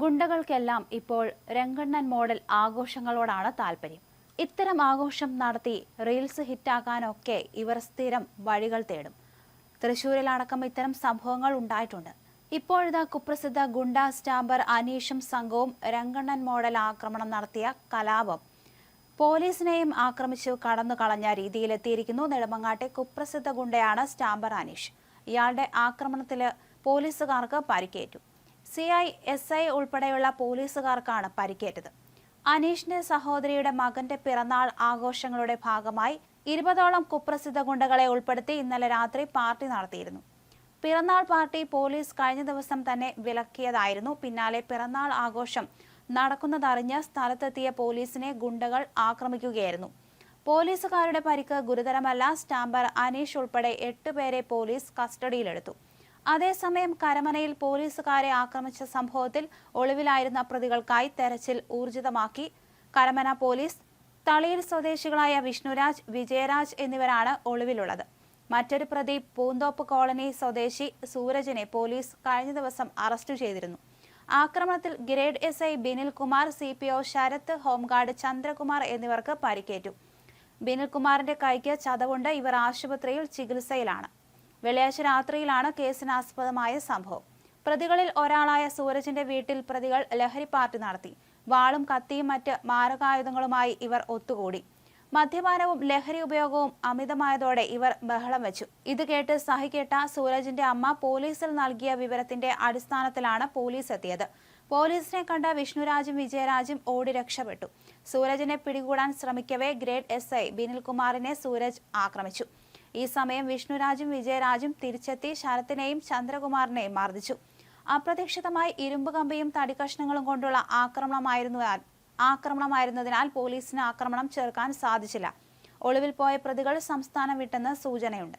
ഗുണ്ടകൾക്കെല്ലാം ഇപ്പോൾ രംഗണ്ണൻ മോഡൽ ആഘോഷങ്ങളോടാണ് താല്പര്യം. ഇത്തരം ആഘോഷം നടത്തി റീൽസ് ഹിറ്റാക്കാനൊക്കെ ഇവർ സ്ഥിരം വഴികൾ തേടും. തൃശൂരിലടക്കം ഇത്തരം സംഭവങ്ങൾ ഉണ്ടായിട്ടുണ്ട്. ഇപ്പോഴത്തെ കുപ്രസിദ്ധ ഗുണ്ട സ്റ്റാമ്പർ അനീഷും സംഘവും രംഗണ്ണൻ മോഡൽ ആക്രമണം നടത്തിയ കലാപം. പോലീസിനെയും ആക്രമിച്ചു കടന്നു കളഞ്ഞ രീതിയിലെത്തിയിരിക്കുന്നു നെടുമങ്ങാട്ടെ കുപ്രസിദ്ധ ഗുണ്ടയാണ് സ്റ്റാമ്പർ അനീഷ്. ഇയാളുടെ ആക്രമണത്തിൽ പോലീസുകാർക്ക് പരിക്കേറ്റു. സി ഐ എസ് ഐ ഉൾപ്പെടെയുള്ള പോലീസുകാർക്കാണ് പരിക്കേറ്റത്. അനീഷിന്റെ സഹോദരിയുടെ മകന്റെ പിറന്നാൾ ആഘോഷങ്ങളുടെ ഭാഗമായി ഇരുപതോളം കുപ്രസിദ്ധ ഗുണ്ടകളെ ഉൾപ്പെടുത്തി ഇന്നലെ രാത്രി പാർട്ടി നടത്തിയിരുന്നു. പിറന്നാൾ പാർട്ടി പോലീസ് കഴിഞ്ഞ ദിവസം തന്നെ വിലക്കിയതായിരുന്നു. പിന്നാലെ പിറന്നാൾ ആഘോഷം നടക്കുന്നതറിഞ്ഞ് സ്ഥലത്തെത്തിയ പോലീസിനെ ഗുണ്ടകൾ ആക്രമിക്കുകയായിരുന്നു. പോലീസുകാരുടെ പരിക്ക് ഗുരുതരമല്ല. സ്റ്റാമ്പർ അനീഷ് ഉൾപ്പെടെ എട്ടുപേരെ പോലീസ് കസ്റ്റഡിയിലെടുത്തു. അതേസമയം കരമനയിൽ പോലീസുകാരെ ആക്രമിച്ച സംഭവത്തിൽ ഒളിവിലായിരുന്ന പ്രതികൾക്കായി തെരച്ചിൽ ഊർജിതമാക്കി. കരമന പോലീസ് തളിയിൽ സ്വദേശികളായ വിഷ്ണുരാജ് വിജയരാജ് എന്നിവരാണ് ഒളിവിലുള്ളത്. മറ്റൊരു പ്രതി പൂന്തോപ്പ് കോളനി സ്വദേശി സൂരജിനെ പോലീസ് കഴിഞ്ഞ ദിവസം അറസ്റ്റ് ചെയ്തിരുന്നു. ആക്രമണത്തിൽ grade S I Binil Kumar C P O Sarath home guard Chandrakumar എന്നിവർക്ക് പരിക്കേറ്റു. ബിനിൽകുമാറിന്റെ കൈക്ക് ചതവുണ്ട്. ഇവർ ആശുപത്രിയിൽ ചികിത്സയിലാണ്. വെള്ളിയാഴ്ച രാത്രിയിലാണ് കേസിനാസ്പദമായ സംഭവം. പ്രതികളിൽ ഒരാളായ സൂരജിന്റെ വീട്ടിൽ പ്രതികൾ ലഹരി പാർട്ടി നടത്തി. വാളും കത്തിയും മറ്റ് മാരകായുധങ്ങളുമായി ഇവർ ഒത്തുകൂടി. മദ്യപാനവും ലഹരി ഉപയോഗവും അമിതമായതോടെ ഇവർ ബഹളം വെച്ചു. ഇത് കേട്ട് സഹികെട്ട സൂരജിന്റെ അമ്മ പോലീസിൽ നൽകിയ വിവരത്തിന്റെ അടിസ്ഥാനത്തിലാണ് പോലീസ് എത്തിയത്. പോലീസിനെ കണ്ട വിഷ്ണുരാജും വിജയരാജും ഓടി രക്ഷപ്പെട്ടു. സൂരജിനെ പിടികൂടാൻ ശ്രമിക്കവേ ഗ്രേഡ് എസ് ഐ ബിനിൽകുമാറിനെ സൂരജ് ആക്രമിച്ചു. ഈ സമയം വിഷ്ണുരാജും വിജയരാജും തിരിച്ചെത്തി ശരത്തിനെയും ചന്ദ്രകുമാറിനെയും മർദ്ദിച്ചു അപ്രതീക്ഷിതമായി ഇരുമ്പ് കമ്പിയും തടിക്കഷ്ണങ്ങളും കൊണ്ടുള്ള ആക്രമണമായിരുന്നു ആക്രമണമായിരുന്നതിനാൽ പോലീസിന് ആക്രമണം ചെറുക്കാൻ സാധിച്ചില്ല. ഒളിവിൽ പോയ പ്രതികൾ സംസ്ഥാനം വിട്ടെന്ന് സൂചനയുണ്ട്.